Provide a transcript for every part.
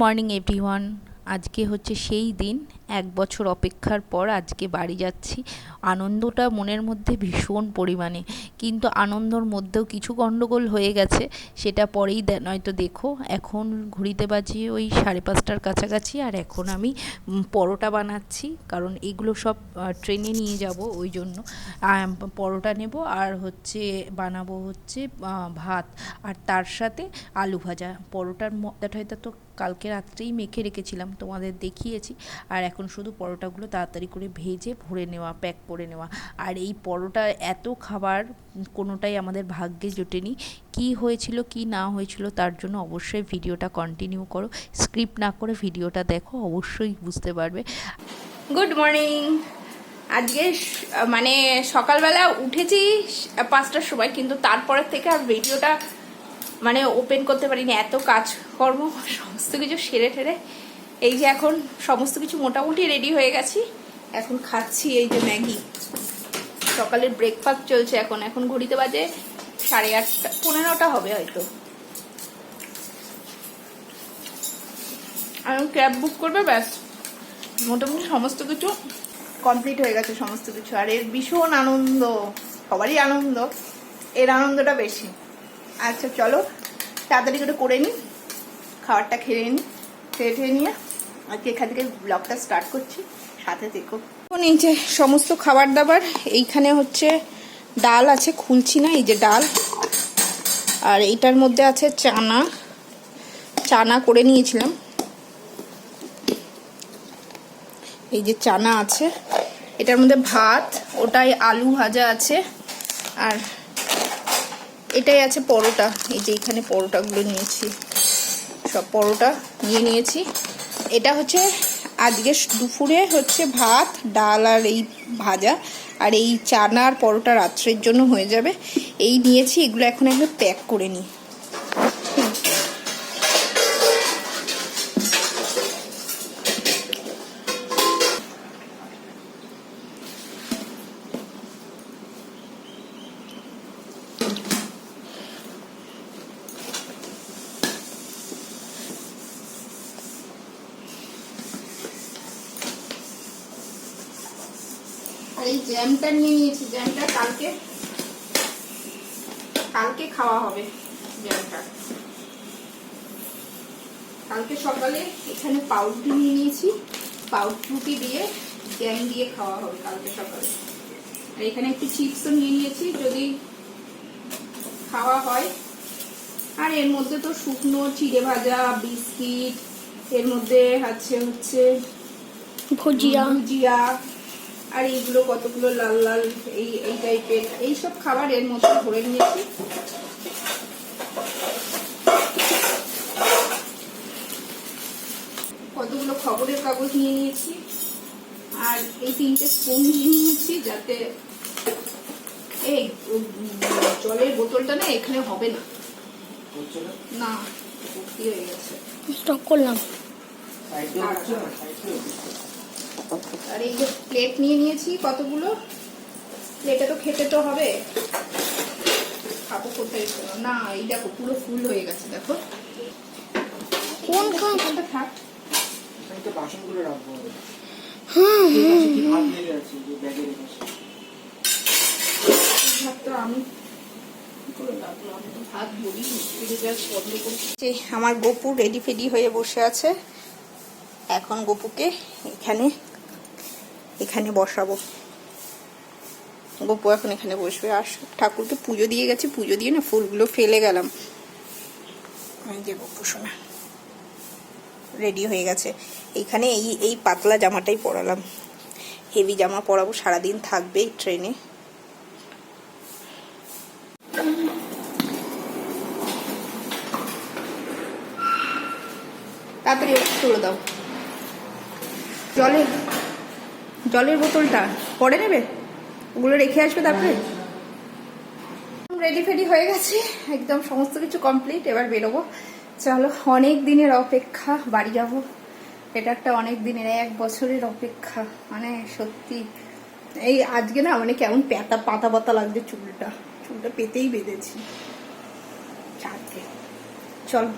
Morning everyone আজকে হচ্ছে সেই দিন। এক বছর অপেক্ষার পর আজকে বাড়ি যাচ্ছি। আনন্দটা মনের মধ্যে ভীষণ পরিমাণে। কিন্তু আনন্দর মধ্যেও কিছু গণ্ডগোল হয়ে গেছে, সেটা পরেই নয়তো দেখো। এখন ঘুরিতে বাজিয়ে ওই সাড়ে পাঁচটার কাছাকাছি আর এখন আমি পরোটা বানাচ্ছি। কারণ এগুলো সব ট্রেনে নিয়ে যাব ওই জন্য। পরোটা নেব আর হচ্ছে বানাবো হচ্ছে ভাত। আর তার সাথে আলু ভাজা। পরোটার ময়দাটা হয়তো তো কালকে রাত্রেই মেখে রেখেছিলাম, তোমাদের দেখিয়েছি। আর এখন শুধু পরোটাগুলো তাড়াতাড়ি করে ভেজে ভরে নেওয়া প্যাক করে নেওয়া। আর এই পরোটা এত খাবার, কোনোটাই আমাদের ভাগ্যে জোটেনি। কি হয়েছিল, কি না হয়েছিল তার জন্য অবশ্যই ভিডিওটা কন্টিনিউ করো। স্ক্রিপ্ট না করে ভিডিওটা দেখো, অবশ্যই বুঝতে পারবে। গুড মর্নিং আজকে মানে সকালবেলা উঠেছি পাঁচটার সময়, কিন্তু তারপরের থেকে আর ভিডিওটা মানে ওপেন করতে পারিনি। এত কাজকর্ম, সমস্ত কিছু সেরে ঠেরে এই যে এখন সমস্ত কিছু মোটামুটি রেডি হয়ে গেছি। এখন খাচ্ছি এই যে ম্যাগি। সকালের ব্রেকফাস্ট চলছে এখন। এখন ঘড়িতে বাজে সাড়ে আটটা, পনেরোটা হবে হয়তো। আর ক্যাব বুক করবে, ব্যাস। মোটামুটি সমস্ত কিছু কমপ্লিট হয়ে গেছে সমস্ত কিছু। আর এর ভীষণ আনন্দ, সবারই আনন্দ। এর আনন্দটা বেশি। আচ্ছা চলো, তাড়াতাড়ি করে করে নিই খাবারটা খেয়ে নিই খেয়ে ঠেয়ে নিয়ে আজকে এখান থেকে ব্লগটা স্টার্ট করছি। সাথে দেখো এই যে সমস্ত খাবার দাবার এইখানে হচ্ছে ডাল আছে, খুলছি না, এই যে ডাল। আর এইটার মধ্যে আছে চানা। চানা করে নিয়েছিলাম। এই যে চানা আছে, এটার মধ্যে ভাত, ওটাই আলু ভাজা আছে, আর এটাই আছে পরোটা। এই যে এখানে পরোটাগুলো নিয়েছি। সব পরোটা নিয়ে নিয়েছি। এটা হচ্ছে আজকে দুপুরে হচ্ছে ভাত, ডাল আর এই ভাজা। আর এই চানা আর পরোটা রাত্রের জন্য হয়ে যাবে। এই নিয়েছি, এগুলো এখন একবার প্যাক করে নিই। জ্যামটা নিয়ে নিয়েছি জ্যামটা কালকে। কালকে খাওয়া হবে জ্যামটা। কালকে সকালে এখানে পাউরুটি নিয়ে নিয়েছি। পাউরুটি দিয়ে জ্যাম দিয়ে খাওয়া হবে কালকে সকালে। আর এখানে একটু চিপসও নিয়ে নিয়েছি যদি খাওয়া হয়। আর এর মধ্যে তো শুকনো চিড়ে ভাজা বিস্কিট এর মধ্যে আছে হচ্ছে ভুজিয়া। ভুজিয়া। আর এইগুলো কতগুলো লাল লাল এই এই টাইপের এইসব খাবার এর মধ্যে ভরে নিয়েছি। কতগুলো খবরের কাগজ নিয়ে নিয়েছি। আর এই তিনটে স্পুন নিয়ে নিয়েছি যাতে এই জলের বোতলটা না এখানে হবে না। না? ভর্তি হয়ে গেছে। স্টক করলাম। আর এই যে প্লেট নিয়ে নিয়েছি কতগুলো? প্লেটে তো খেতে তো হবে। খাব কোথায় না এই দেখো পুরো ফুল হয়ে গেছে দেখো। কোন এখানটা থাক। বাসনগুলো রাখব হ্যাঁ আমার গপু রেডি ফেডি হয়ে বসে আছে। এখন গপুকে এখানে এখানে বসাবো। গপু এখন এখানে বসবে। আর ঠাকুরকে পুজো দিয়ে গেছে। পুজো দিয়ে না ফুলগুলো ফেলে গেলাম। এই যে গপু শোনা। রেডি হয়ে গেছে। এইখানে এই এই পাতলা জামাটাই পরালাম। হেভি জামা পরাবো। সারাদিন থাকবে ট্রেনে তাড়াতাড়ি তুলে দাও। জলের জলের বোতলটা পরে নেবে? ওগুলো রেখে আসবে তারপরে? রেডি ফেডি হয়ে গেছে। একদম সমস্ত কিছু কমপ্লিট এবার বেরোবো। চলো, অনেক দিনের অপেক্ষা, বাড়ি যাব। এটা একটা অনেক দিনের, এক বছরের অপেক্ষা। মানে সত্যি, এই আজকে না মানে কেমন পেতা পাতা পাতা লাগছে চুলটা। চুলটা পেতেই বেঁধেছি। চলো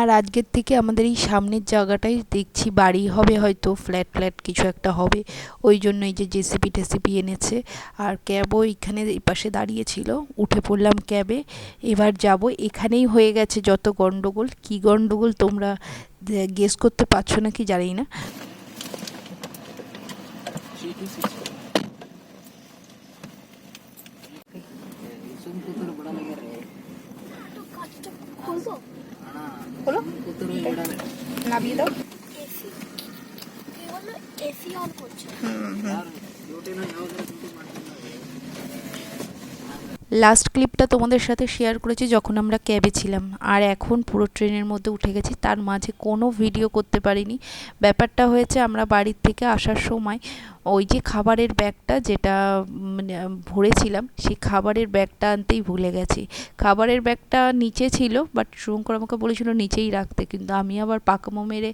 আর আজকের থেকে আমাদের এই সামনের জায়গাটাই দেখছি বাড়ি হবে হয়তো ফ্ল্যাট ফ্ল্যাট কিছু একটা হবে। ওই জন্য এই যে জেসিপি টেসিপি এনেছে। আর ক্যাবও এখানে এই পাশে দাঁড়িয়েছিল উঠে পড়লাম ক্যাবে। এবার যাব এখানেই হয়ে গেছে যত গণ্ডগোল কি গণ্ডগোল তোমরা গেস করতে পারছ নাকি জানি না নামিয়ে দাও। লাস্ট ক্লিপটা তোমাদের সাথে শেয়ার করেছি যখন আমরা ক্যাবে ছিলাম। আর এখন পুরো ট্রেনের মধ্যে উঠে গেছি, তার মাঝে কোনো ভিডিও করতে পারিনি। ব্যাপারটা হয়েছে আমরা বাড়ির থেকে আসার সময় ওই যে খাবারের ব্যাগটা যেটা মানে ভরেছিলাম, সেই খাবারের ব্যাগটা আনতেই ভুলে গেছি। খাবারের ব্যাগটা নিচে ছিল বাট শুভঙ্কর আমাকে বলেছিল নিচেই রাখতে, কিন্তু আমি আবার পাকামো মেরে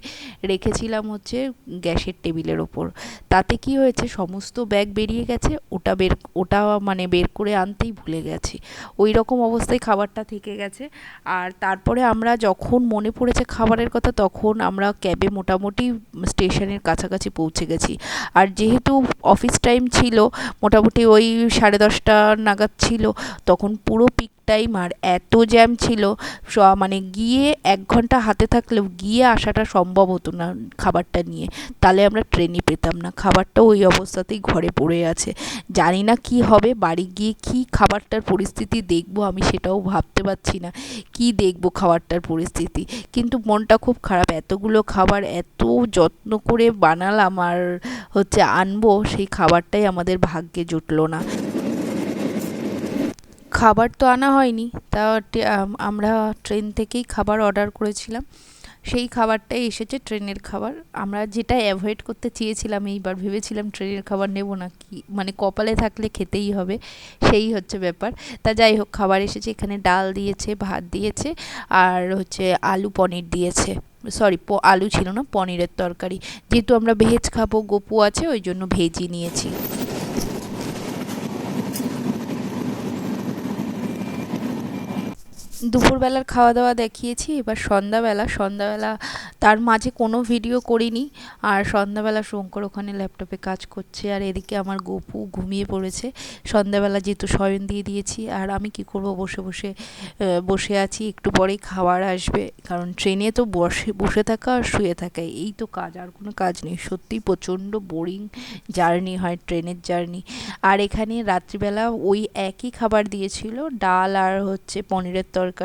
রেখেছিলাম হচ্ছে গ্যাসের টেবিলের ওপর। তাতে কি হয়েছে, সমস্ত ব্যাগ বেরিয়ে গেছে, ওটা বের, ওটা মানে বের করে আনতেই ভুলে গেছি। ওই রকম অবস্থায় খাবারটা থেকে গেছে। আর তারপরে আমরা যখন মনে পড়েছে খাবারের কথা, তখন আমরা ক্যাবে মোটামুটি স্টেশনের কাছাকাছি পৌঁছে গেছি। আর যেহেতু অফিস টাইম ছিল মোটামুটি ওই সাড়ে দশটা নাগাদ ছিল তখন পুরো পিক টাইম আর এত জ্যাম ছিল মানে গিয়ে এক ঘণ্টা হাতে থাকলেও গিয়ে আসাটা সম্ভব হতো না খাবারটা নিয়ে। তাহলে আমরা ট্রেনই পেতাম না। খাবারটা ওই অবস্থাতেই ঘরে পড়ে আছে। জানি না কি হবে, বাড়ি গিয়ে কি খাবারটার পরিস্থিতি দেখব আমি সেটাও ভাবতে পারছি না। কি দেখব খাবারটার পরিস্থিতি? কিন্তু মনটা খুব খারাপ। এতগুলো খাবার এত যত্ন করে বানালাম আর হচ্ছে আনব, সেই খাবারটাই আমাদের ভাগ্যে জুটলো না। খাবার তো আনা হয়নি, তা আমরা ট্রেন থেকেই খাবার অর্ডার করেছিলাম। সেই খাবারটাই এসেছে, ট্রেনের খাবার। আমরা যেটা অ্যাভয়েড করতে চেয়েছিলাম, এইবার ভেবেছিলাম ট্রেনের খাবার নেব না, কি মানে কপালে থাকলে খেতেই হবে, সেই হচ্ছে ব্যাপার। তা যাই হোক, খাবার এসেছে, এখানে ডাল দিয়েছে, ভাত দিয়েছে, আর হচ্ছে আলু পনির দিয়েছে। সরি আলু ছিল না, পনিরের তরকারি। যেহেতু আমরা ভেজ খাব, গোপু আছে, ওই জন্য ভেজই নিয়েছি। দুপুরবেলার খাওয়া দাওয়া দেখিয়েছি, এবার সন্ধ্যাবেলা সন্ধ্যাবেলা তার মাঝে কোনো ভিডিও করিনি। আর সন্ধ্যাবেলা শঙ্কর ওখানে ল্যাপটপে কাজ করছে, আর এদিকে আমার গপু ঘুমিয়ে পড়েছে। সন্ধ্যাবেলা যেহেতু শয়ন দিয়ে দিয়েছি, আর আমি কি করব? বসে বসে বসে আছি, একটু পরেই খাবার আসবে। কারণ ট্রেনে তো বসে বসে থাকা আর শুয়ে থাকা, এই তো কাজ, আর কোনো কাজ নেই। সত্যি প্রচণ্ড বোরিং জার্নি হয় ট্রেনের জার্নি আর এখানে রাত্রিবেলা ওই একই খাবার দিয়েছিল, ডাল আর হচ্ছে পনিরের তরকারি।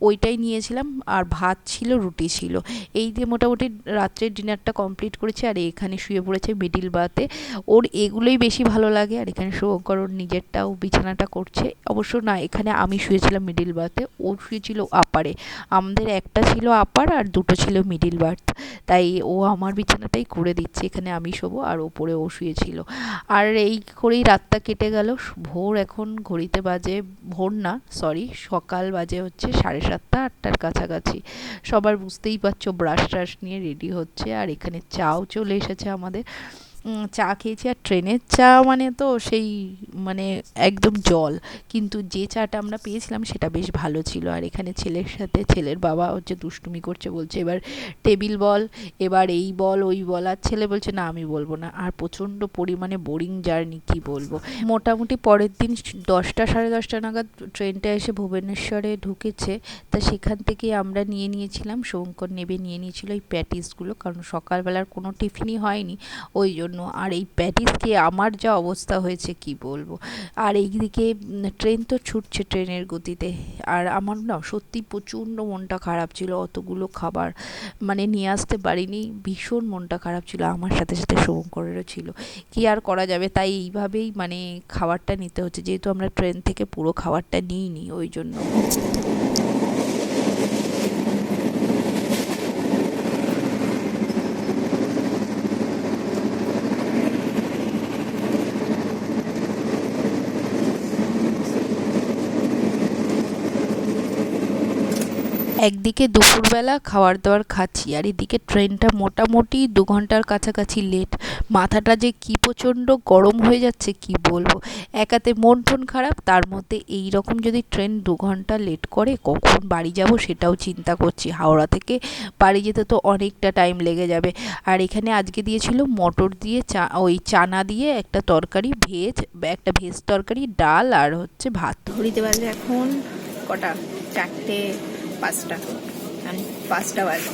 ওইটাই নিয়েছিলাম। আর ভাত ছিল, রুটি ছিল। এই দিয়ে মোটামুটি রাত্রের ডিনারটা কমপ্লিট করেছি, আর এখানে শুয়ে পড়েছে মিডিল বাতে। ওর এগুলোই বেশি ভালো লাগে, আর এখানে শুভঙ্কর ওর নিজেরটাও বিছানাটা করছে। অবশ্য না, এখানে আমি শুয়েছিলাম মিডিল বাতে, ও শুয়েছিল আপারে আমাদের একটা ছিল আপার আর দুটো ছিল মিডিল বার্থ। তাই ও আমার বিছানাটাই করে দিচ্ছে, এখানে আমি শোবো, আর ওপরে ও শুয়েছিল। আর এই করেই রাতটা কেটে গেল। ভোর এখন ঘড়িতে বাজে, ভোর না সরি সকাল বাজে হচ্ছে সাড়ে সাতটা, আটটার কাছাকাছি। সবার বুঝতেই পারছ ব্রাশ ট্রাশ নিয়ে রেডি হচ্ছে। আর এখানে চাও চলে এসেছে আমাদের। চা খেয়েছি আর ট্রেনের চা মানে তো সেই মানে একদম জল। কিন্তু যে চাটা আমরা পেয়েছিলাম সেটা বেশ ভালো ছিল। আর এখানে ছেলের সাথে ছেলের বাবা হচ্ছে দুষ্টুমি করছে, বলছে এবার টেবিল বল, এবার এই বল, ওই বল। আর ছেলে বলছে, না, আমি বলব না। আর প্রচণ্ড পরিমাণে বোরিং জার্নি কি বলব? মোটামুটি পরের দিন দশটা সাড়ে দশটা নাগাদ ট্রেনটা এসে ভুবনেশ্বরে ঢুকেছে। তা সেখান থেকে আমরা নিয়ে নিয়েছিলাম, শঙ্কর নেবে নিয়ে নিয়েছিল এই প্যাটিসগুলো। কারণ সকালবেলার কোনো টিফিনই হয়নি। ওই জন্য আর এই প্যাটিস খেয়ে আমার যা অবস্থা হয়েছে, কি বলব? আর এইদিকে ট্রেন তো ছুটছে ট্রেনের গতিতে। আর আমার না সত্যি প্রচণ্ড মনটা খারাপ ছিল। অতগুলো খাবার মানে নিয়ে আসতে পারিনি। ভীষণ মনটা খারাপ ছিল। আমার সাথে সাথে শুভঙ্করেরও ছিল। কি আর করা যাবে? তাই এইভাবেই মানে খাবারটা নিতে হচ্ছে। যেহেতু আমরা ট্রেন থেকে পুরো খাবারটা নিইনি, ওই জন্য। একদিকে দুপুরবেলা খাবার দাবার খাচ্ছি, আর এদিকে ট্রেনটা মোটামুটি দু ঘণ্টার কাছাকাছি লেট মাথাটা যে কি প্রচণ্ড গরম হয়ে যাচ্ছে, কি বলব? একাতে মন টন খারাপ, তার মধ্যে এই রকম যদি ট্রেন দু ঘণ্টা লেট করে, কখন বাড়ি যাব সেটাও চিন্তা করছি। হাওড়া থেকে বাড়ি যেতে তো অনেকটা টাইম লেগে যাবে। আর এখানে আজকে দিয়েছিল মটর দিয়ে চা, ওই চানা দিয়ে একটা তরকারি, ভেজ, একটা ভেজ তরকারি, ডাল আর হচ্ছে ভাত। ধরিতে পারলে এখন কটা? চারটে পাঁচটা। আমি পাঁচটা বাজে।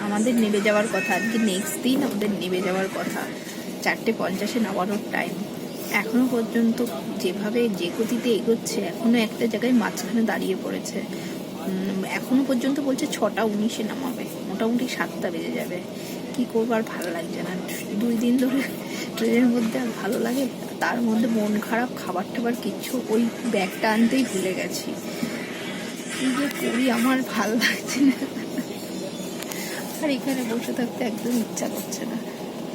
আমাদের নেমে যাওয়ার কথা আজকে নেক্সট দিন আমাদের নেমে যাওয়ার কথা। চারটে পঞ্চাশে নামানোর টাইম এখনও পর্যন্ত যেভাবে যে গতিতে এগোচ্ছে এখনও একটা জায়গায় মাঝখানে দাঁড়িয়ে পড়েছে। উম, এখনও পর্যন্ত বলছে ছটা উনিশে নামাবে। মোটামুটি সাতটা বেজে যাবে। কি করব আর ভালো লাগছে না। দুই দিন ধরে ট্রেনের মধ্যে আর ভালো লাগে? তার মধ্যে মন খারাপ খাবার টাবার কিচ্ছু ওই ব্যাগটা আনতেই ভুলে গেছি। কি যে করি আমার ভালো লাগছে না। আর এখানে বসে থাকতে একদম ইচ্ছা করছে না।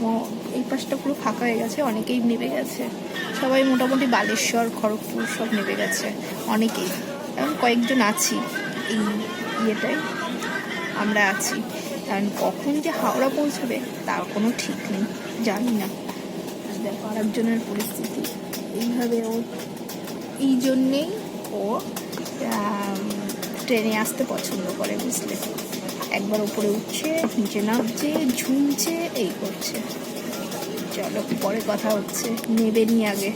ও- এই পাশটা পুরো ফাঁকা হয়ে গেছে, অনেকেই নেমে গেছে। সবাই মোটামুটি বালেশ্বর, খড়গপুর সব নেমে গেছে, অনেকেই। এখন কয়েকজন আছি এই ইয়েটায়, আমরা আছি। কারণ কখন যে হাওড়া পৌঁছাবে, তার কোনো ঠিক নেই, জানি না। আর দেখো আরেকজনের পরিস্থিতি। এইভাবে ও, এই জন্যেই ও ট্রেনে আসতে পছন্দ করে, বুঝলে? একবার উপরে উঠছে, নিচে নামছে ঝুমছে এই করছে। চলো, পরে কথা হচ্ছে, নেবে নি আগে।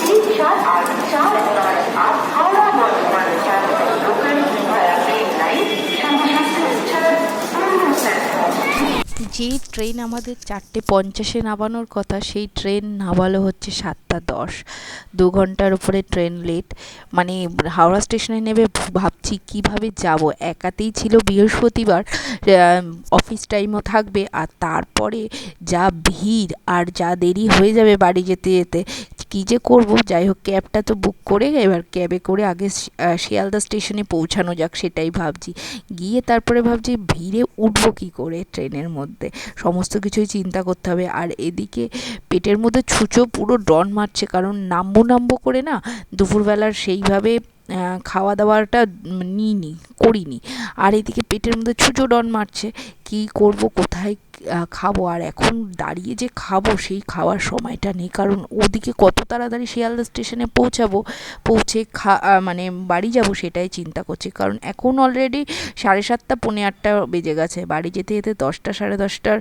तीन যে ট্রেন আমাদের চারটে পঞ্চাশে নামানোর কথা, সেই ট্রেন নামালো হচ্ছে সাতটা দশ। দু ঘণ্টার উপরে ট্রেন লেট মানে হাওড়া স্টেশনে নেবে ভাবছি কীভাবে যাব? একাতেই ছিল বৃহস্পতিবার অফিস টাইমও থাকবে। আর তারপরে যা ভিড় আর যা দেরি হয়ে যাবে বাড়ি যেতে যেতে কী যে করব? যাই হোক ক্যাবটা তো বুক করে এবার ক্যাবে করে আগে শিয়ালদা স্টেশনে পৌঁছানো যাক, সেটাই ভাবছি। গিয়ে তারপরে ভাবছি ভিড়ে উঠবো কী করে ট্রেনের মধ্যে। সমস্ত কিছুই চিন্তা করতে হবে। আর এদিকে পেটের মধ্যে ছুঁচো পুরো ডন মারছে, কারণ নামবো নামবো করে না দুপুরবেলার সেইভাবে খাওয়া দাওয়াটা নিইনি, করিনি। আর এদিকে পেটের মধ্যে ছুঁচো ডন মারছে। কি করব, কোথায় খাব। আর এখন দাঁড়িয়ে যে খাব, সেই খাওয়ার সময়টা নেই। কারণ ওদিকে কত তাড়াতাড়ি শিয়ালদা স্টেশনে পৌঁছাবো, পৌঁছে খা মানে বাড়ি যাব সেটাই চিন্তা করছি। কারণ এখন অলরেডি সাড়ে সাতটা, পৌনে আটটা বেজে গেছে। বাড়ি যেতে যেতে দশটা, সাড়ে দশটার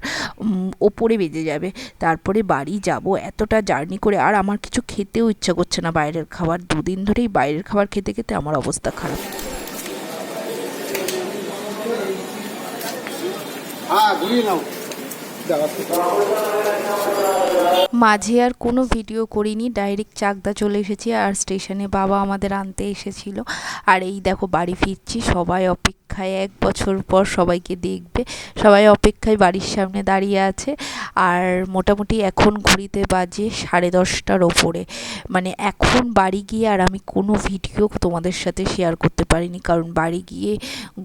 ওপরে বেজে যাবে। তারপরে বাড়ি যাব এতটা জার্নি করে। আর আমার কিছু খেতেও ইচ্ছা করছে না বাইরের খাবার। দুদিন ধরেই বাইরের খাবার খেতে খেতে আমার অবস্থা খারাপ। হ্যাঁ ঘুরিয়ে মাঝে আর কোনো ভিডিও করিনি ডাইরেক্ট চাকদা চলে এসেছি আর স্টেশনে বাবা আমাদের আনতে এসেছিল। আর এই দেখো বাড়ি ফিরছি, সবাই অপেক্ষায়, এক বছর পর সবাইকে দেখবে। সবাই অপেক্ষায় বাড়ির সামনে দাঁড়িয়ে আছে আর মোটামুটি এখন ঘড়িতে বাজে সাড়ে দশটার ওপরে। মানে এখন বাড়ি গিয়ে আর আমি কোনো ভিডিও তোমাদের সাথে শেয়ার করতে পারিনি, কারণ বাড়ি গিয়ে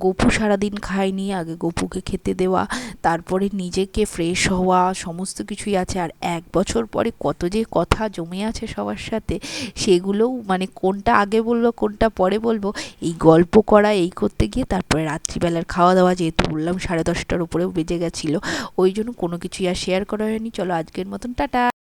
গপু সারাদিন খায়নি, আগে গপুকে খেতে দেওয়া, তারপরে নিজেকে ফ্রেশ হওয়া সমস্ত কিছুই আছে। আর এক বছর পরে কত যে কথা জমে আছে সবার সাথে, সেগুলোও মানে কোনটা আগে বলব, কোনটা পরে বলব, এই গল্প করা, এই করতে গিয়ে তারপরে রাত্রিবেলার খাওয়া দাওয়া যেহেতু বললাম সাড়ে দশটার উপরেও বেজে গেছিল, ওই জন্য কোনো কিছুই আর শেয়ার করা হয়নি। চলো আজকের মতন, টাটা!